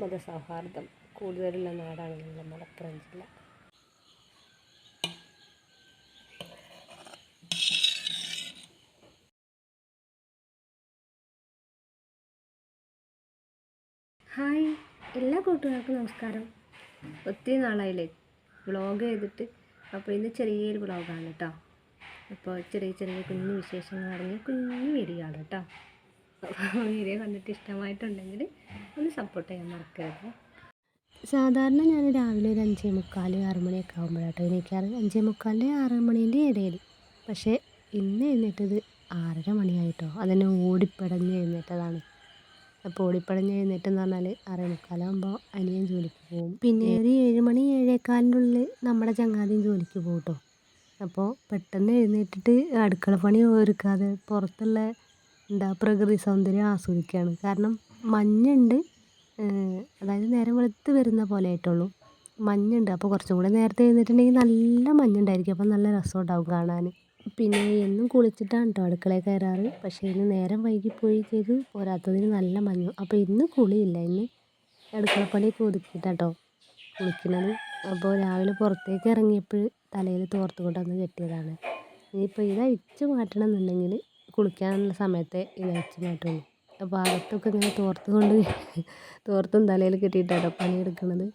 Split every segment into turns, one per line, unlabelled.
മതസൗഹാർദ്ദം കൂടുതലുള്ള നാടാണ് നമ്മുടെ മലപ്പുറം ജില്ല. ഹായ്. എല്ലാ കൂട്ടുകാർക്കും നമസ്കാരം. ഒത്തിരി നാളായില്ലേ വ്ളോഗ് ചെയ്തിട്ട് അപ്പോൾ ഇന്ന് ചെറിയൊരു വ്ളോഗാണ് കേട്ടോ. അപ്പോൾ ചെറിയ ചെറിയ കുഞ്ഞു വിശേഷങ്ങൾ അറിഞ്ഞ് കുഞ്ഞു വീഡിയോ ആണ് കേട്ടോ. വീഡിയോ കണ്ടിട്ട് ഇഷ്ടമായിട്ടുണ്ടെങ്കിൽ ഒന്ന് സപ്പോർട്ട് ചെയ്യാൻ മറക്കരുത്. സാധാരണ ഞാൻ രാവിലെ ഒരു അഞ്ചേ മുക്കാൽ ആറ് മണിയൊക്കെ ആകുമ്പോഴാട്ടോ എണീക്കാറ്. അഞ്ചേ മുക്കാലിന്റെ ആറ് മണീന്റെ ഇടയിൽ. പക്ഷേ ഇന്ന് എഴുന്നേറ്റത് ആറര മണിയായിട്ടോ. അതെന്നെ ഓടിപ്പടഞ്ഞ് എഴുന്നേറ്റതാണ്. അപ്പോൾ ഓടിപ്പടഞ്ഞ് എഴുന്നേറ്റെന്ന് പറഞ്ഞാൽ ആറേ മുക്കാലാകുമ്പോൾ അനിയൻ ജോലിക്ക് പോകും പിന്നെ ഒരു ഏഴ് മണി ഏഴേക്കാലിന്റെ ഉള്ളിൽ നമ്മുടെ ചങ്ങാതിയും ജോലിക്ക് പോകും കേട്ടോ അപ്പോൾ പെട്ടെന്ന് എഴുന്നേറ്റിട്ട് അടുക്കള പണി ഒരുക്കാതെ പുറത്തുള്ള എന്താ പ്രകൃതി സൗന്ദര്യം ആസ്വദിക്കുകയാണ്. കാരണം മഞ്ഞുണ്ട്. അതായത് നേരം വെളുത്ത് വരുന്ന പോലെ ആയിട്ടുള്ളൂ. മഞ്ഞുണ്ട്. അപ്പോൾ കുറച്ചും കൂടെ നേരത്തെ എഴുന്നിട്ടുണ്ടെങ്കിൽ നല്ല മഞ്ഞുണ്ടായിരിക്കും. അപ്പോൾ നല്ല രസം ഉണ്ടാവും കാണാൻ. പിന്നെ എന്നും കുളിച്ചിട്ടാണ് കേട്ടോ അടുക്കളയിൽ കയറാറ്. പക്ഷേ ഇന്ന് നേരം വൈകിപ്പോയി ചെയ്തു പോരാത്തതിന് നല്ല മഞ്ഞു. അപ്പോൾ ഇന്ന് കുളിയില്ല. ഇന്ന് അടുക്കളപ്പണിയൊക്കെ ഒതുക്കിയിട്ടാട്ടോ കുളിക്കുന്നത്. അപ്പോൾ രാവിലെ പുറത്തേക്ക് ഇറങ്ങിയപ്പോൾ തലയിൽ തോർത്ത് കൊണ്ടുവന്ന് കെട്ടിയതാണ്. ഇനിയിപ്പോൾ ഇത് അഴിച്ച് മാറ്റണം എന്നുണ്ടെങ്കിൽ കുളിക്കാനുള്ള സമയത്തെ ഇത് അഴിച്ച് മാറ്റുള്ളൂ. അപ്പോൾ അകത്തൊക്കെ ഇങ്ങനെ തോർത്ത് കൊണ്ട് തോർത്തും തലയിൽ കെട്ടിയിട്ടാട്ടോ പണിയെടുക്കുന്നത്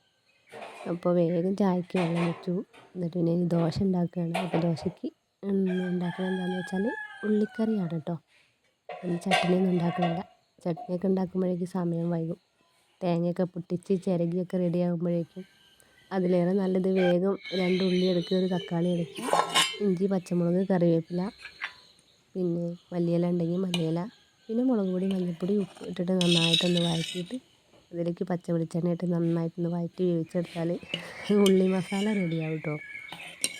അപ്പോൾ വേഗം ചായക്ക് വെള്ളം വെച്ചു. എന്നിട്ട് പിന്നെ ദോശ ഉണ്ടാക്കുകയാണ്. അപ്പോൾ ദോശയ്ക്ക് ഉണ്ടാക്കുന്നത് എന്താണെന്ന് വെച്ചാൽ ഉള്ളിക്കറിയാണ് കേട്ടോ പിന്നെ ചട്നിയൊന്നും ഉണ്ടാക്കുന്നില്ല ചട്നിയൊക്കെ ഉണ്ടാക്കുമ്പോഴേക്കും സമയം വൈകും. തേങ്ങയൊക്കെ പൊട്ടിച്ച് ചിരകിയൊക്കെ റെഡി ആകുമ്പോഴേക്കും അതിലേറെ നല്ലത് വേഗം രണ്ട് ഉള്ളി എടുക്കുക ഒരു തക്കാളി എടുക്കുക ഇഞ്ചി പച്ചമുളക് കറിവേപ്പില പിന്നെ മല്ലിയില ഉണ്ടെങ്കിൽ മല്ലിയില പിന്നെ മുളക് പൊടി മഞ്ഞൾപ്പൊടി ഉപ്പ് ഇട്ടിട്ട് നന്നായിട്ടൊന്ന് വഴറ്റിയിട്ട് അതിലേക്ക് പച്ച വെളിച്ചെണ്ണ ഇട്ട് നന്നായിട്ടൊന്ന് വഴറ്റി വേവിച്ചെടുത്താൽ ഉള്ളി മസാല റെഡിയാവും കേട്ടോ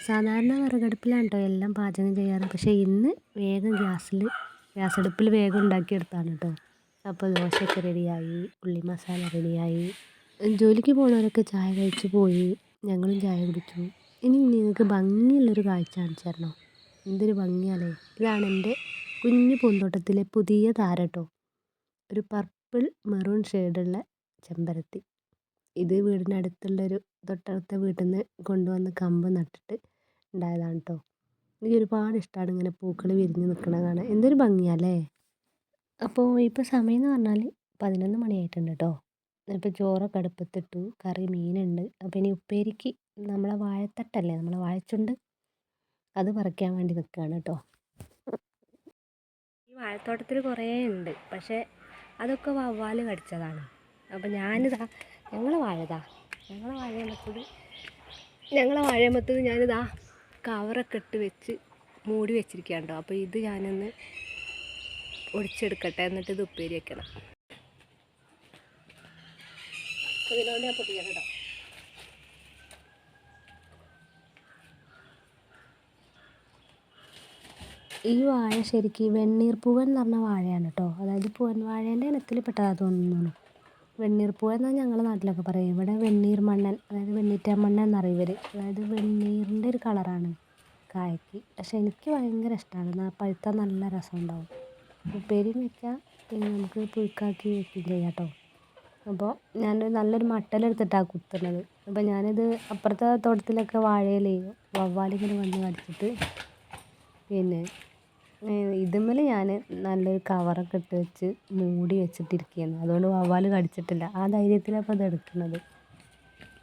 സാധാരണ വിറകടുപ്പിലാണ് കേട്ടോ എല്ലാം പാചകം ചെയ്യാറ്. പക്ഷേ ഇന്ന് വേഗം ഗ്യാസിൽ ഗ്യാസ് അടുപ്പിൽ വേഗം ഉണ്ടാക്കിയെടുത്താണ് കേട്ടോ അപ്പോൾ ദോശയൊക്കെ റെഡിയായി ഉള്ളി മസാല റെഡിയായി ജോലിക്ക് പോകുന്നവരൊക്കെ ചായ കഴിച്ച് പോയി ഞങ്ങളും ചായ കുടിച്ചു. ഇനി നിങ്ങൾക്ക് ഭംഗിയുള്ളൊരു കാഴ്ച കാണിച്ചു തരണോ? എന്തൊരു ഭംഗിയാണല്ലേ ഇതാണ് എന്റെ കുഞ്ഞു പൂന്തോട്ടത്തിലെ പുതിയ താരട്ടോ ഒരു പർപ്പിൾ മെറൂൺ ഷെയ്ഡുള്ള ചെമ്പരത്തി. ഇത് വീടിനടുത്തുള്ളൊരു തൊട്ടടുത്ത വീട്ടിൽ നിന്ന് കൊണ്ടുവന്ന് കമ്പ് നട്ടിട്ട് ഉണ്ടായതാണ് കേട്ടോ എനിക്ക് ഒരുപാട് ഇഷ്ടമാണ് ഇങ്ങനെ പൂക്കൾ വിരിഞ്ഞ് നിൽക്കുന്നത് കാണാൻ. എന്തൊരു ഭംഗിയാല്ലേ? അപ്പോൾ ഇപ്പോൾ സമയം എന്ന് പറഞ്ഞാൽ പതിനൊന്ന് മണിയായിട്ടുണ്ട് കേട്ടോ ഇപ്പോൾ ചോറൊക്കെ അടുപ്പത്തിട്ടു കറി മീനുണ്ട്. അപ്പോൾ ഇനി ഉപ്പേരിക്ക് നമ്മളെ വാഴത്തട്ടല്ലേ? നമ്മളെ വാഴച്ചുണ്ട് അത് പറിക്കാൻ വേണ്ടി നിൽക്കുകയാണ് കേട്ടോ ഈ വാഴത്തോട്ടത്തിൽ കുറേ ഉണ്ട് പക്ഷേ അതൊക്കെ വവ്വാൽ കടിച്ചതാണ്. അപ്പം ഞാനിതാ ഞങ്ങളെ വാഴതാ. ഞങ്ങളെ വാഴയമ്പത്തത് ഞങ്ങളെ വാഴയമ്പത്തത് ഞാനിതാ കവറൊക്കെ ഇട്ട് വെച്ച് മൂടി വെച്ചിരിക്കുകയാണ് കേട്ടോ അപ്പോൾ ഇത് ഞാനൊന്ന് ഒടിച്ചെടുക്കട്ടെ എന്നിട്ട് ഇത് ഉപ്പേരി വെക്കണം. ഇതിനോട് ഞാൻ പൊട്ടിക്കണം കേട്ടോ ഈ വാഴ ശരിക്ക് വെണ്ണീർ പൂവൻ എന്ന് പറഞ്ഞ വാഴയാണ് കേട്ടോ അതായത് പൂവൻ വാഴേന്റെ ഇനത്തിൽ പെട്ടതാണ് തോന്നുന്നു. വെണ്ണീർ പൂവൻ എന്നാണ് ഞങ്ങളുടെ നാട്ടിലൊക്കെ പറയുക ഇവിടെ വെണ്ണീർ മണ്ണൻ അതായത് വെണ്ണീറ്റ മണ്ണൻ എന്നറിയും ഇവർ അതായത് വെണ്ണീറിന്റെ ഒരു കളറാണ് കായ്ക്ക്. പക്ഷേ എനിക്ക് ഭയങ്കര ഇഷ്ടമാണ് പഴുത്താൽ നല്ല രസം ഉണ്ടാവും. ഉപ്പേരിയും വെച്ചാൽ പിന്നെ നമുക്ക് പുഴുക്കാക്കി വെക്കുകയും ചെയ്യാം കേട്ടോ അപ്പോൾ ഞാൻ നല്ലൊരു മട്ടലെടുത്തിട്ടാണ് കുത്തുന്നത്. അപ്പോൾ ഞാനിത് അപ്പുറത്തെ തോട്ടത്തിലൊക്കെ വാഴയിലേ വവ്വാലിങ്ങനെ വന്ന് കടിച്ചിട്ട് പിന്നെ ഇതുമ്മൽ ഞാൻ നല്ലൊരു കവറൊക്കെ ഇട്ട് വെച്ച് മൂടി വെച്ചിട്ടിരിക്കുകയാണ് അതുകൊണ്ട് വവ്വാൽ കടിച്ചിട്ടില്ല. ആ ധൈര്യത്തിലാണ് അപ്പോൾ ഇത് എടുക്കുന്നത്.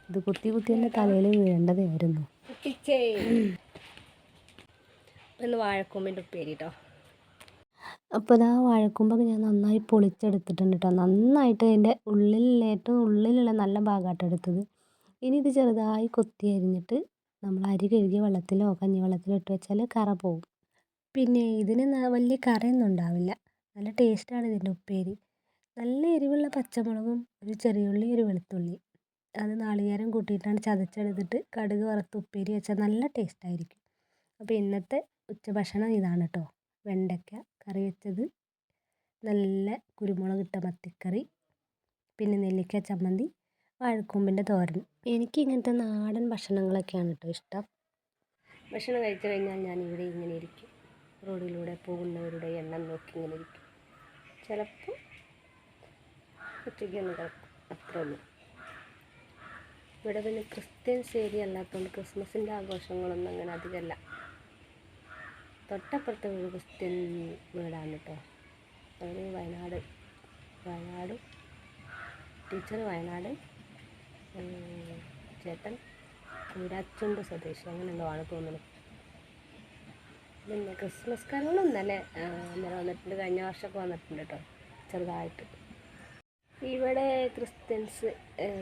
ഇത് കുത്തി കുത്തി എന്റെ തലയിൽ വീഴേണ്ടതായിരുന്നു. ഇന്ന് വാഴക്കൊമ്പിന്റെ ഉപ്പേരി കേട്ടോ അപ്പോൾ ഇതാ വാഴക്കൊമ്പൊക്കെ ഞാൻ നന്നായി പൊളിച്ചെടുത്തിട്ടുണ്ട് കേട്ടോ നന്നായിട്ട് അതിന്റെ ഉള്ളിലുള്ള ഏറ്റവും ഉള്ളിലുള്ള നല്ല ഭാഗമായിട്ട് എടുത്തത്. ഇനി ഇത് ചെറുതായി കൊത്തി അരിഞ്ഞിട്ട് നമ്മൾ അരി കഴുകിയ വെള്ളത്തിലോ കഞ്ഞിവെള്ളത്തിലോ ഇട്ട് വെച്ചാൽ കറ പോകും പിന്നെ ഇതിന് വലിയ കറിയൊന്നും ഉണ്ടാവില്ല. നല്ല ടേസ്റ്റാണ് ഇതിന്റെ ഉപ്പേരി. നല്ല എരിവുള്ള പച്ചമുളകും ഒരു ചെറിയുള്ളി ഒരു വെളുത്തുള്ളി. അത് നാളികേരം കൂട്ടിയിട്ടാണ് ചതച്ചെടുത്തിട്ട് കടുക് വറുത്ത് ഉപ്പേരി വെച്ചാൽ നല്ല ടേസ്റ്റായിരിക്കും. അപ്പോൾ ഇന്നത്തെ ഉച്ചഭക്ഷണം ഇതാണ് കേട്ടോ വെണ്ടയ്ക്ക കറി വെച്ചത്. നല്ല കുരുമുളകിട്ട മത്തിക്കറി. പിന്നെ നെല്ലിക്ക ചമ്മന്തി വാഴക്കൂമ്പിന്റെ തോരൻ. എനിക്ക് ഇങ്ങനത്തെ നാടൻ ഭക്ഷണങ്ങളൊക്കെയാണ് കേട്ടോ ഇഷ്ടം. ഭക്ഷണം കഴിച്ചു കഴിഞ്ഞാൽ ഞാൻ ഇവിടെ ഇങ്ങനെ ഇരിക്കും. റോഡിലൂടെ പോകുന്നവരുടെ എണ്ണം നോക്കി ഇങ്ങനെ ഇരിക്കും. ചിലപ്പോൾ ഒറ്റയ്ക്ക് ഒന്ന് കിടക്കും. അത്രേ ഇവിടെ പിന്നെ ക്രിസ്ത്യൻസ് ഏരിയ അല്ലാത്തതുകൊണ്ട് ക്രിസ്മസിന്റെ ആഘോഷങ്ങളൊന്നും അങ്ങനെ അധികമല്ല. തൊട്ടപ്പുറത്തെ ഒരു ക്രിസ്ത്യൻ വീടാണ് കേട്ടോ. അവർ വയനാട് വയനാട് ടീച്ചർ വയനാട് ചേട്ടൻ കൂരാച്ചുണ്ട് സ്വദേശി. അങ്ങനെ എന്തോ ആണ് തോന്നുന്നത് പിന്നെ ക്രിസ്മസ് കരോളും ഇന്നലെ ഇന്നലെ വന്നിട്ടുണ്ട്. കഴിഞ്ഞ വർഷമൊക്കെ വന്നിട്ടുണ്ട് കേട്ടോ ചെറുതായിട്ട്. ഇവിടെ ക്രിസ്ത്യൻസ്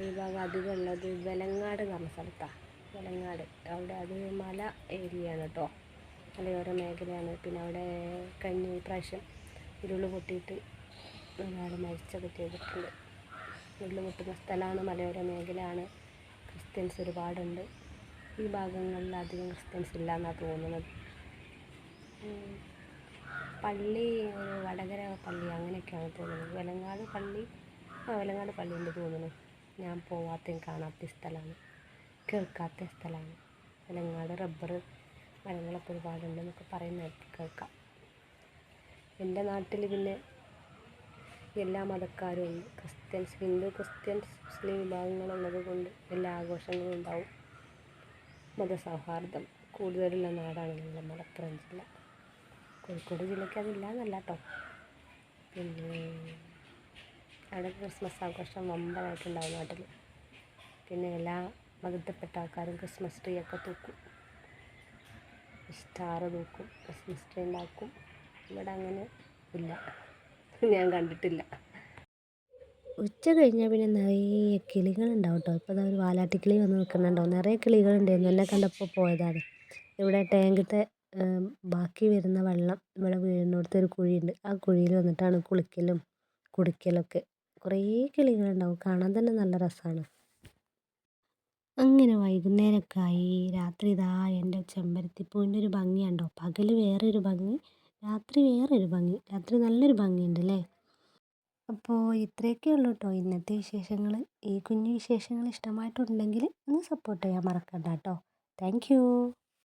വിഭാഗം അധികം ഉള്ളത് വെലങ്ങാട് എന്ന് പറഞ്ഞ സ്ഥലത്താണ് വെലങ്ങാട്. അവിടെ അത് മല ഏരിയ ആണ് കേട്ടോ മലയോര മേഖലയാണ്. പിന്നെ അവിടെ കഴിഞ്ഞ പ്രാവശ്യം ഉരുൾ പൊട്ടിയിട്ട് ഒരാൾ മരിച്ചൊക്കെ ചെയ്തിട്ടുണ്ട്. ഉരുൾ പൊട്ടുന്ന സ്ഥലമാണ് മലയോര മേഖലയാണ്. ക്രിസ്ത്യൻസ് ഒരുപാടുണ്ട്. ഈ ഭാഗങ്ങളിൽ അധികം ക്രിസ്ത്യൻസ് ഇല്ല എന്നാണ് തോന്നുന്നത്. പള്ളി ഒരു വടകര പള്ളി അങ്ങനെയൊക്കെയാണ് തോന്നുന്നത്. വെലങ്ങാട് പള്ളി ആ വെലങ്ങാട് പള്ളി ഉണ്ട് തോന്നുന്നു. ഞാൻ പോവാത്തയും കാണാത്ത സ്ഥലമാണ്. കേൾക്കാത്ത സ്ഥലമാണ്. വെലങ്ങാട് റബ്ബർ മരങ്ങളൊക്കെ ഒരുപാടുണ്ടെന്നൊക്കെ പറയുന്നത് കേൾക്കാം. എന്റെ നാട്ടിൽ പിന്നെ എല്ലാ മതക്കാരും ഉണ്ട്. ക്രിസ്ത്യൻസ് ഹിന്ദു ക്രിസ്ത്യൻസ് മുസ്ലിം വിഭാഗങ്ങളുള്ളത് കൊണ്ട് എല്ലാ ആഘോഷങ്ങളും ഉണ്ടാവും. മതസൗഹാർദ്ദം കൂടുതലുള്ള നാടാണ് നമ്മുടെ മലപ്പുറം ജില്ല. കോഴിക്കോട് ജില്ലയ്ക്ക് അതില്ല എന്നല്ല കേട്ടോ പിന്നെ അവിടെ ക്രിസ്മസ് ആഘോഷം വമ്പനായിട്ടുണ്ടാവും നാട്ടിൽ പിന്നെ എല്ലാ മതത്തിൽപ്പെട്ട ആൾക്കാരും ക്രിസ്മസ് ട്രീ ഒക്കെ തൂക്കും. സ്റ്റാർ തൂക്കും ക്രിസ്മസ് ട്രീ ഉണ്ടാക്കും. ഇവിടെ അങ്ങനെ ഇല്ല. ഞാൻ കണ്ടിട്ടില്ല. ഉച്ച കഴിഞ്ഞാൽ പിന്നെ നിറയെ കിളികളുണ്ടാവും കേട്ടോ ഇപ്പോൾ ഒരു വാലാട്ടിക്കിളി വന്ന് നിൽക്കുന്നുണ്ടാവും നിറയെ കിളികളുണ്ടായിരുന്നു എന്നെ കണ്ടപ്പോൾ പോയതാണ്. ഇവിടെ ടാങ്കിത്തെ ബാക്കി വരുന്ന വെള്ളം ഇവിടെ വീടിനടുത്ത് ഒരു കുഴിയുണ്ട്. ആ കുഴിയിൽ വന്നിട്ടാണ് കുളിക്കലും കുടിക്കലൊക്കെ. കുറേ കിളികളുണ്ടാവും. കാണാൻ തന്നെ നല്ല രസമാണ് അങ്ങനെ വൈകുന്നേരമൊക്കെ ആയി. രാത്രി ഇതാ എന്റെ ചെമ്പരത്തിപ്പൂവിന്റെ ഒരു ഭംഗി കണ്ടോ? പകൽ വേറൊരു ഭംഗി രാത്രി വേറൊരു ഭംഗി രാത്രി നല്ലൊരു ഭംഗിയുണ്ട് അല്ലേ? അപ്പോൾ ഇത്രയൊക്കെ ഉള്ളൂ കേട്ടോ ഇന്നത്തെ വിശേഷങ്ങൾ. ഈ കുഞ്ഞു വിശേഷങ്ങൾ ഇഷ്ടമായിട്ടുണ്ടെങ്കിൽ ഒന്ന് സപ്പോർട്ട് ചെയ്യാൻ മറക്കണ്ട കേട്ടോ താങ്ക്